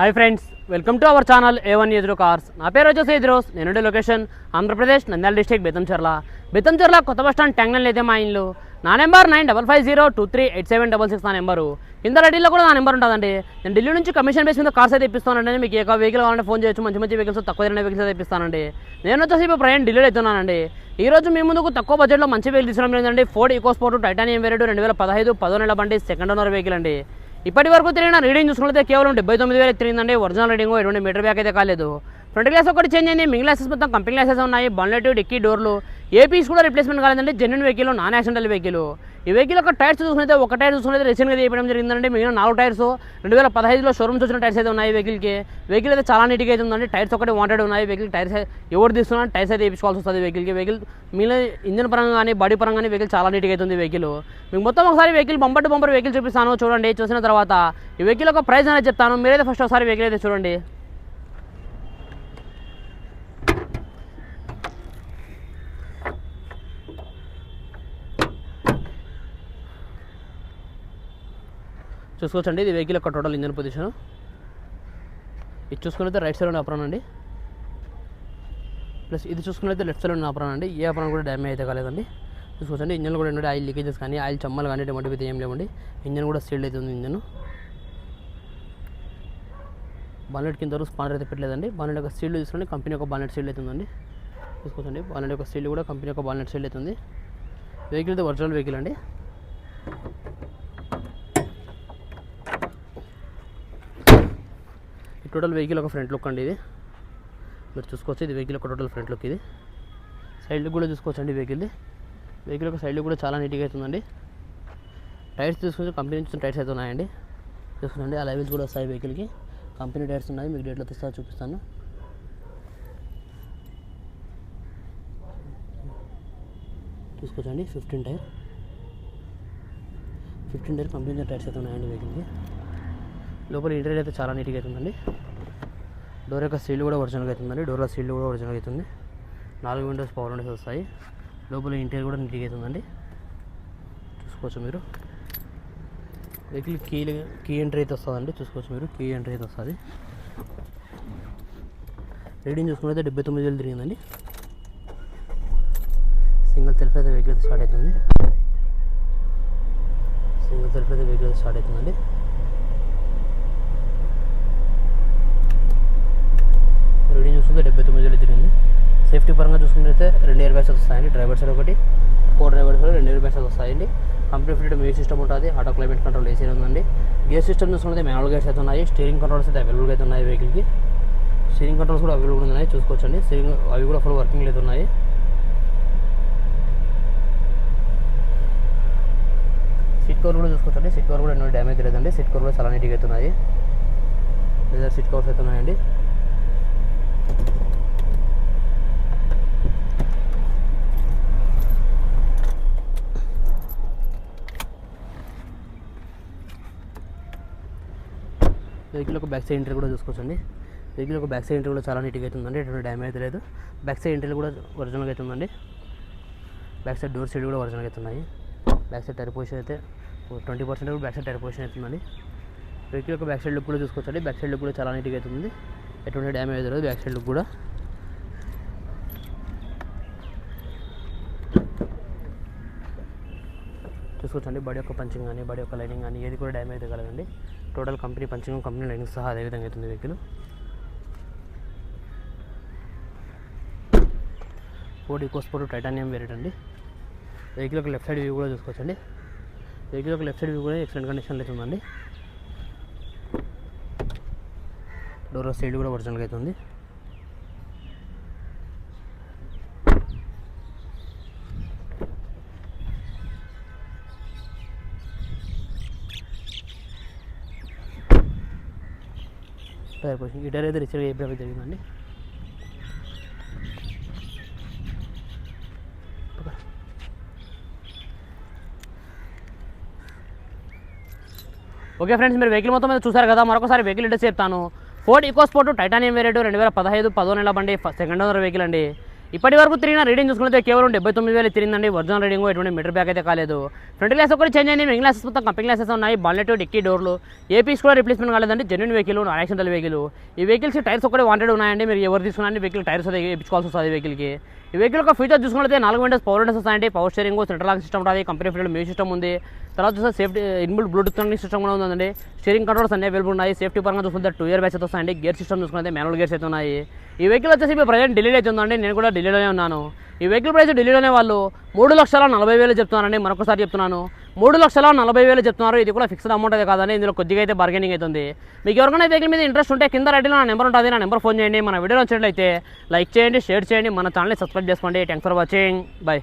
Hi friends welcome to our channel A one ఎదురు cars నా పేరు వచ్చేసి ఎదురోస్ నేనుండే లొకేషన్ ఆంధ్రప్రదేశ్ నంద్యాల డిస్టిక్ బెతంచెర్ల బెతంచెర్ల కొత్త బస్ స్టాండ్ ట్యాంగ్లైన్ అయితే మా ఇల్లు. నా number nine double five zero two three eight seven double six నా నెంబరు కింద రెడీలో కూడా నా నెంబర్ ఉంటుందండి. నేను ఢిల్లీ నుంచి కమిషన్ బేస్ మీద కార్స్ అయితే ఇప్పిస్తానండి. మీకు ఏ వెహికల్ కావాలంటే ఫోన్ చేయొచ్చు. మంచి మంచి వెహికల్స్ తక్కువ ధర వెహికల్స్ అయితే ఇప్పిస్తానండి. నేను వచ్చేసి ఇప్పుడు ప్రయాణం ఢిల్లీలో అవుతున్నానండి ఈ రోజు మీ ముందుకు తక్కువ బడ్జెట్లో మంచి వెహికల్ తీసుకురావడం లేదండి Ford EcoSport titanium variant రెండు వేల పదహైదు పదో నెల బండి సెకండ్ ఓనర్ వెహికల్ అండి. ఇప్పటి వరకు తిరిగిన రీడింగ్ చూసుకుంటే కేవలం డెబ్బై తొమ్మిది వేలు తిరిగిందండి. ఒరిజినల్ రీడింగ్ ఎటువంటి మీటర్ బ్యాక్ అయితే కాలేదు. ఫ్రంట్ గ్లాస్ ఒకటి చేంజ్ అయింది. మిగిలిన గ్లాసెస్ మొత్తం కంపెనీ గ్లాసెస్ ఉన్నాయి. బన్లెట్ డిక్కీ డోర్లు. ఏపీస్ కూడా రిప్లేస్మెంట్ కాలేదండి genuine vehicle non accidental vehicle ఈ వెహికల్ యొక్క టైర్స్ చూసుకుంటే ఒక టైర్ చూసుకుంటే రీసెంట్గా చేయడం జరిగిందండి మిగిలిన నాలుగు టైర్స్ రెండు వేల పదహైదులో షోరూమ్స్ వచ్చిన టైర్స్ అయితే ఉన్నాయి వెహికల్కి వెహికల్ అయితే చాలా నీట్గా అయితే ఉందండి. టైర్స్ ఒకటి వాంటెడ్ ఉన్నాయి. వెహికల్ టైర్స్ ఎవరు తీసుకున్నా టైర్స్ అయితే వేయించుకోవాల్సి వస్తుంది వెహికల్కి వెహికల్ మిగిలిన ఇంజన్ పరంగా కానీ బాడీ పరంగా కానీ వెహికల్ చాలా నీట్గా అవుతుంది వెహికల్ మీకు మొత్తం ఒకసారి vehicle bumper to bumper vehicle చూపిస్తాను. చూడండి చూసిన తర్వాత ఈ వెహికల్ యొక్క ప్రైస్ అనేది చెప్తాను. మీరైతే ఫస్ట్ ఒకసారి వెహికల్ అయితే చూడండి. చూసుకోవచ్చండి. ఇది వెహికల్ యొక్క టోటల్ ఇంజన్ పొజిషన్ ఇది చూసుకున్నైతే రైట్ సైడ్ ఉన్న అప్రాన్ అండి. ప్లస్ ఇది చూసుకున్నైతే లెఫ్ట్ సైడ్ ఉన్న అప్రాన్ అండి. ఏ అప్రాన్ కూడా డ్యామేజ్ అయితే కాలేదండి. చూసుకోవచ్చండి. ఇంజన్ కూడా ఏంటంటే ఆయిల్ లీకేజెస్ కానీ ఆయిల్ చమ్మలు కానీ ఎటువంటి ఏం లేవండి. ఇంజన్ కూడా సీల్డ్ అవుతుంది ఇంజన్. బాలెట్ కింద వరకు స్పానర్ అయితే పెట్టలేదండి. బాలెట్ యొక్క సీల్డ్ చూసుకోండి కంపెనీ యొక్క బాలెట్ సీల్డ్ అవుతుందండి చూసుకోవచ్చండి. బాలెట్ యొక్క సీల్డ్ కూడా కంపెనీ యొక్క బాలెట్ సీల్డ్ అవుతుంది వెహికల్ అయితే ఒరిజినల్ వెహికల్ అండి. టోటల్ వెహికల్ ఒక ఫ్రంట్ లుక్ అండి ఇది. మీరు చూసుకోవచ్చు ఇది వెహికల్ ఒక టోటల్ ఫ్రంట్ లుక్ ఇది. సైడ్ లుక్ కూడా చూసుకోవచ్చు అండి వెహికల్ది వెహికల్ ఒక సైడ్ లుక్ కూడా చాలా నీట్గా అవుతుందండి టైర్స్ చూసుకుంటే కంపెనీ నుంచి టైర్స్ అయితే ఉన్నాయండి. చూసుకోండి ఆ లెవెల్స్ కూడా వస్తాయి వెహికల్కి కంపెనీ టైర్స్ ఉన్నాయి మీకు డేట్లో తీస్తా చూపిస్తాను. చూసుకోవచ్చండి fifteen tyre fifteen tyre company tyres అయితే ఉన్నాయండి వెహికల్కి లోపల ఇంటీరియర్ అయితే చాలా నీట్గా అవుతుందండి డోర్ యొక్క సీల్ కూడా ఒరిజినల్గా అవుతుందండి డోర్ సీల్ కూడా ఒరిజినల్ అవుతుంది నాలుగు విండోస్ పవర్ విండోస్ వస్తాయి. లోపల ఇంటీరియర్ కూడా నీట్గా అవుతుందండి చూసుకోవచ్చు మీరు. వెహికల్ కీ కీ ఎంట్రీ అయితే వస్తుందండి. చూసుకోవచ్చు మీరు. కీ ఎంట్రీ అయితే వస్తుంది. రీడింగ్ చూసుకుంటే డెబ్బై తొమ్మిది వేలు తిరిగిందండి. సింగిల్ సెల్ఫ్ అయితే వెహికల్ అయితే స్టార్ట్ అవుతుంది. సింగిల్ సెల్ఫ్ అయితే వెహికల్ అయితే స్టార్ట్ అవుతుందండి. రీడింగ్ చూసుకుంటే డెబ్బై తొమ్మిది వేలు తిరిగింది. సేఫ్టీ పరంగా చూసుకుంటే రెండు ఇయర్ బ్యాగ్స్ వస్తాయండి. డ్రైవర్ సైడ్ ఒకటి ఫోర్ డ్రైవర్ సైడ్ రెండు ఇయర్ బ్యాగ్స్ వస్తాయండి. కంపెనీ ఫిట్ మ్యూజిక్ సిస్టమ్ ఉంటుంది. ఆటో క్లైమేట్ కంట్రోల్ ఏసీ ఉందండి. గేర్ సిస్టమ్ చూసుకుంటే మ్యానువల్ గేర్స్ అయితే ఉన్నాయి. స్టీరింగ్ కంట్రోల్స్ అయితే అవైలబుల్గా అయితే ఉన్నాయి వెహికల్కి. స్టీరింగ్ కంట్రోల్స్ కూడా అవైలబుల్ ఉన్నాయి. చూసుకోవచ్చండి. స్టీరింగ్ అవి కూడా ఫుల్ వర్కింగ్ అయితే ఉన్నాయి. సిట్ కవర్ కూడా చూసుకోవచ్చండి. సీట్ కవర్ కూడా ఎన్నో డ్యామేజ్ లేదండి. సీట్ కవర్ కూడా చాలా నీట్గా అయితే ఉన్నాయి. లేదా సీట్ కవర్స్ అయితే వెహికల్ ఒక బ్యాక్ సైడ్ ఎంట్రీ కూడా చూసుకోవచ్చండి. వెహికల్ ఒక బ్యాక్ సైడ్ ఎంట్రీ కూడా చాలా నీట్గా అవుతుందండి ఎటువంటి డ్యామేజ్ అయితే లేదు. బ్యాక్ సైడ్ ఎంట్రీ కూడా ఒరిజినల్గా అవుతుందండి బ్యాక్ సైడ్ డోర్ సైడ్ కూడా ఒరిజినల్గా అవుతున్నాయి. బ్యాక్ సైడ్ టైర్ పొజిషన్ అయితే ట్వంటీ పర్సెంట్ కూడా బ్యాక్ సైడ్ టైర్ పొజిషన్ అవుతుందండి. వెహికల్ యొక్క బ్యాక్ సైడ్ లుక్ కూడా చూసుకోవచ్చండి. బ్యాక్ సైడ్ లుక్ కూడా చాలా నీట్గా అవుతుంది. ఎటువంటి డ్యామేజ్ లేదు. బ్యాక్ సైడ్ లుక్ కూడా. చూసుకోవచ్చండి. బాడీ యొక్క పంచింగ్ కానీ బాడీ యొక్క లైనింగ్ కానీ ఏది కూడా damage కలగండి total company punching company lining సహా అదేవిధంగా అవుతుంది vehicle. Ford EcoSport titanium variant అండి. వెహికల్ యొక్క లెఫ్ట్ సైడ్ వ్యూ కూడా చూసుకోవచ్చండి. వెహికల్ యొక్క లెఫ్ట్ సైడ్ వ్యూ కూడా ఎక్సలెంట్ కండిషన్లో అవుతుందండి డోర్ సైడ్ కూడా ఒరిజినల్గా అవుతుంది. టైర్ పొజిషన్ ఈ టైర్ అయితే రిసీవ్ ఎప్పుడు జరిగిందండి. ఓకే ఫ్రెండ్స్ మీరు వెహికల్ మొత్తం మీద చూసారు కదా మరొకసారి వెహికల్ డీటెయిల్స్ చెప్తాను. ఫోర్డ్ ఈకోస్పోర్ట్ టైటానియం వేరియట్ రెండు వేల పదహైదు పదో నెల బండి సెకండ్ ఓనర్ వెహికల్ అండి. ఇప్పటి వరకు తిరిగిన రీడింగ్ చూసుకుంటే కేవలం డెబ్బై తొమ్మిది వేలు తిరిగిందండి. ఒరిజినల్ రీడింగ్ ఎటువంటి మీటర్ బ్యాక్ అయితే కాలేదు. ఫ్రంట్ గ్లాస్ ఒకటి చేంజ్ అయింది. మెయిన్ గ్లాసెస్ మొత్తం కంపెనీ గ్లాసెస్ ఉన్నాయి. బాలెట్ డిక్కీ డోర్లు ఏ పీస్ కూడా రిప్లేస్మెంట్ కాలేదండి. Genuine vehicle non accidental vehicle ఈ వెహికల్స్ టైర్స్ ఒకటి వాంటెడ్ ఉన్నాయండి. మీరు ఎవరు తీసుకున్నా వెహికల్ టైర్స్ వేయించుకోవాల్సి వస్తుంది వెహికల్కి ఈ వెహికల్ యొక్క ఫీచర్ చూసుకుంటే నాలుగు విండోస్ పవర్ విండోస్ వస్తాయండి. Power steering center lock system ఉంటుంది కంపెనీ ఫీల్డ్ మ్యూజిక్ సిస్టమ్ ఉంది. తర్వాత చూస్తే సేఫ్టీ ఇన్బుల్ బ్లూటూత్ సిస్టమ్ కూడా ఉందండి. స్టీరింగ్ కంట్రోల్స్ అన్ని అవైలబుల్ ఉన్నాయి. సేఫ్టీ పరంగా చూసుకుంటే టూ ఇయర్ బ్యాచ్ అయితే వస్తాయండి. గేర్ సిస్టమ్ చూసుకుంటే మాన్యువల్ గేర్స్ అయితే ఉన్నాయి. ఈ వెహికల్ వచ్చేసి ఇప్పుడు ప్రజెంట్ ఢిల్లీలో అయితే ఉందండి. నేను కూడా ఢిల్లీలోనే ఉన్నాను. ఈ వెహికల్ ప్రైస్ ఢిల్లీలోనే వాళ్ళు మూడు లక్షల నలభై వేలు చెప్తున్నారండి. మరొకసారి చెప్తున్నాను. మూడు లక్షల నలభై వేలు చెప్తున్నారు. ఇది కూడా ఫిక్స్డ్ అమౌంట్ అయితే కాదని ఇందులో కొద్దిగా అయితే బార్గెనింగ్ అవుతుంది. మీకు ఎవరికైనా వెహికల్ మీద ఇంట్రెస్ట్ ఉంటే కింద రెడీలో నా నెంబర్ ఉంటుంది. నా నెంబర్ ఫోన్ చేయండి. మన వీడియో వచ్చినట్లయితే లైక్ చేయండి షేర్ చేయండి. మన ఛానల్ని సబ్స్క్రైబ్ చేసుకోండి. Thanks for watching bye